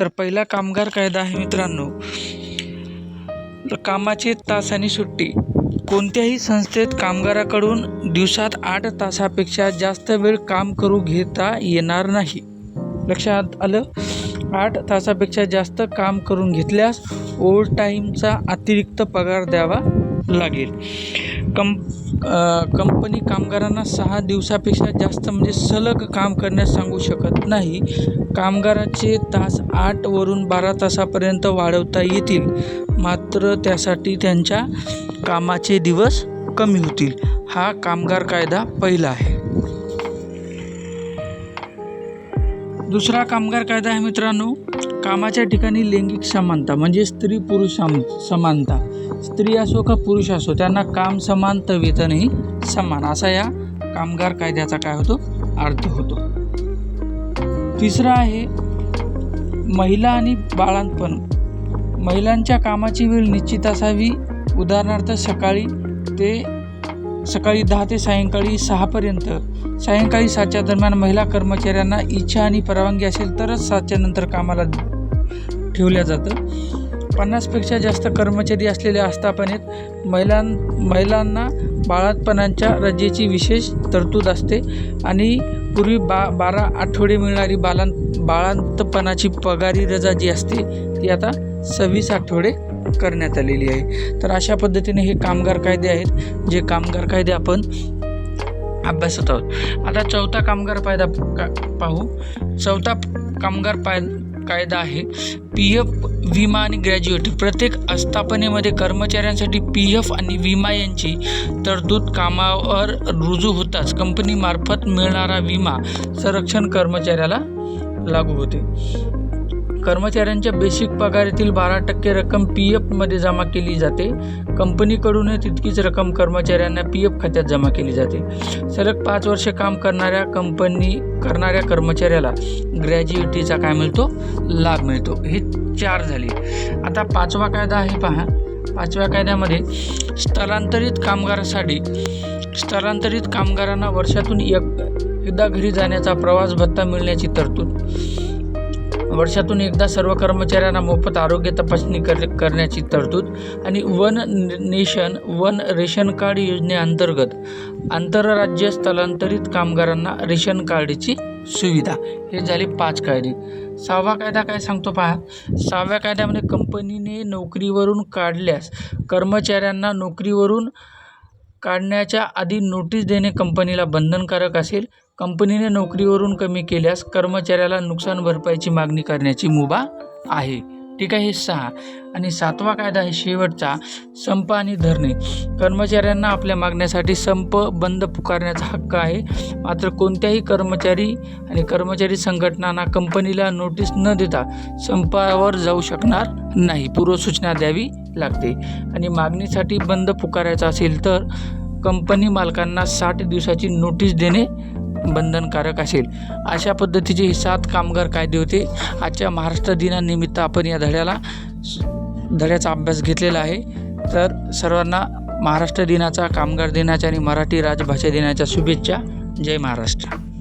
तर पहिला कामगार कायदा आहे मित्रांनो. कामाचे तास आणि सुट्टी. कोणत्याही संस्थेत कामगाराकडून दिवसात आठ तासापेक्षा जास्त वेळ काम करू घेता येणार नाही. लक्षात आलं? आठ तासापेक्षा जास्त काम करून घेतल्यास ओव्हर टाईमचा अतिरिक्त पगार द्यावा. लागेल. कंप कंपनी कामगारांना सहा दिवसापेक्षा जास्त म्हणजे सलग काम करण्यास सांगू शकत नाही. कामगाराचे तास आठवरून बारा तासापर्यंत वाढवता येतील. मात्र त्यासाठी त्यांच्या कामाचे दिवस कमी होतील. हा कामगार कायदा पहिला आहे. दुसरा कामगार कायदा आहे मित्रांनो कामाच्या ठिकाणी लैंगिक समानता म्हणजे स्त्री पुरुष सम समानता. स्त्री असो का पुरुष असो त्यांना काम समान तर वेतनही समान. असा या कामगार कायद्याचा काय होतो? अर्थ होतो. तिसरा आहे महिला आणि बाळांपण. महिलांच्या कामाची वेळ निश्चित असावी. उदाहरणार्थ सकाळी ते सकाळी दहा ते सायंकाळी सहापर्यंत सायंकाळी सातच्या दरम्यान महिला कर्मचाऱ्यांना इच्छा आणि परवानगी असेल तरच सातच्या नंतर कामाला ठेवल्या जातं. पन्नासपेक्षा जास्त कर्मचारी असलेल्या आस्थापनेत महिलां महिलांना बाळातपणाच्या रजेची विशेष तरतूद असते आणि पूर्वी बा बारा आठवडे मिळणारी बालां बाळांतपणाची पगारी रजा जी असते ती आता सव्वीस आठवडे करण्यात आलेली आहे. तर अशा पद्धतीने हे कामगार कायदे आहेत जे कामगार कायदे आपण अभ्यासत आहोत. आता चौथा कामगार कायदा का पाहू. चौथा कामगार पाय कायदा आहे. पी एफ विमा आणि ग्रॅज्युएटी प्रत्येक आस्थापनेमध्ये कर्मचाऱ्यांसाठी पी एफ आणि विमा यांची तरतूद कामावर रुजू होताच. कंपनीमार्फत मिळणारा विमा संरक्षण कर्मचाऱ्याला लागू होते. कर्मचाऱ्यांच्या बेसिक पगारातील बारा टक्के रक्कम पी एफमध्ये जमा केली जाते. कंपनीकडूनही तितकीच रक्कम कर्मचाऱ्यांना पी एफ खात्यात जमा केली जाते. सलग पाच वर्षे काम करणाऱ्या कंपनी करणाऱ्या कर्मचाऱ्याला ग्रॅज्युएटीचा काय मिळतो? लाभ मिळतो. हे चार झाले. आता पाचवा कायदा आहे पहा. पाचव्या कायद्यामध्ये स्थलांतरित कामगारासाठी स्थलांतरित कामगारांना वर्षातून एक एकदा घरी जाण्याचा प्रवास भत्ता मिळण्याची तरतूद. वर्षातून एकदा सर्व कर्मचाऱ्यांना मोफत आरोग्य तपासणी कर करण्याची तरतूद आणि one nation one ration card योजनेअंतर्गत आंतरराज्य स्थलांतरित कामगारांना रेशन कार्डची सुविधा. हे झाले पाच कायदे. सहावा कायदा काय सांगतो पहा? सहाव्या कायद्यामध्ये कंपनीने नोकरीवरून काढल्यास कर्मचाऱ्यांना नोकरीवरून काढण्याच्या आधी नोटीस देणे कंपनीला बंधनकारक असेल. कंपनीने नोकरीवरून कमी केल्यास कर्मचाऱ्याला नुकसान भरपाईची मागणी करण्याची मुभा आहे. ठीक आहे हे सहा. आणि सातवा कायदा आहे शेवटचा. संप आणि धरणे. कर्मचाऱ्यांना आपल्या मागण्यासाठी संप बंद पुकारण्याचा हक्क आहे. मात्र कोणत्याही कर्मचारी आणि कर्मचारी संघटनांना कंपनीला नोटीस न देता संपावर जाऊ शकणार नाही. पूर्वसूचना द्यावी लागते. आणि मागणीसाठी बंद पुकारायचा असेल तर कंपनी मालकांना साठ दिवसाची नोटीस देणे बंधनकारक असेल. अशा पद्धतीचे हे सात कामगार कायदे होते. आजच्या महाराष्ट्र दिनानिमित्त आपण या धड्याला धड्याचा अभ्यास घेतलेला आहे. तर सर्वांना महाराष्ट्र दिनाचा कामगार दिनाच्या आणि मराठी राजभाषा दिनाच्या शुभेच्छा. जय महाराष्ट्र.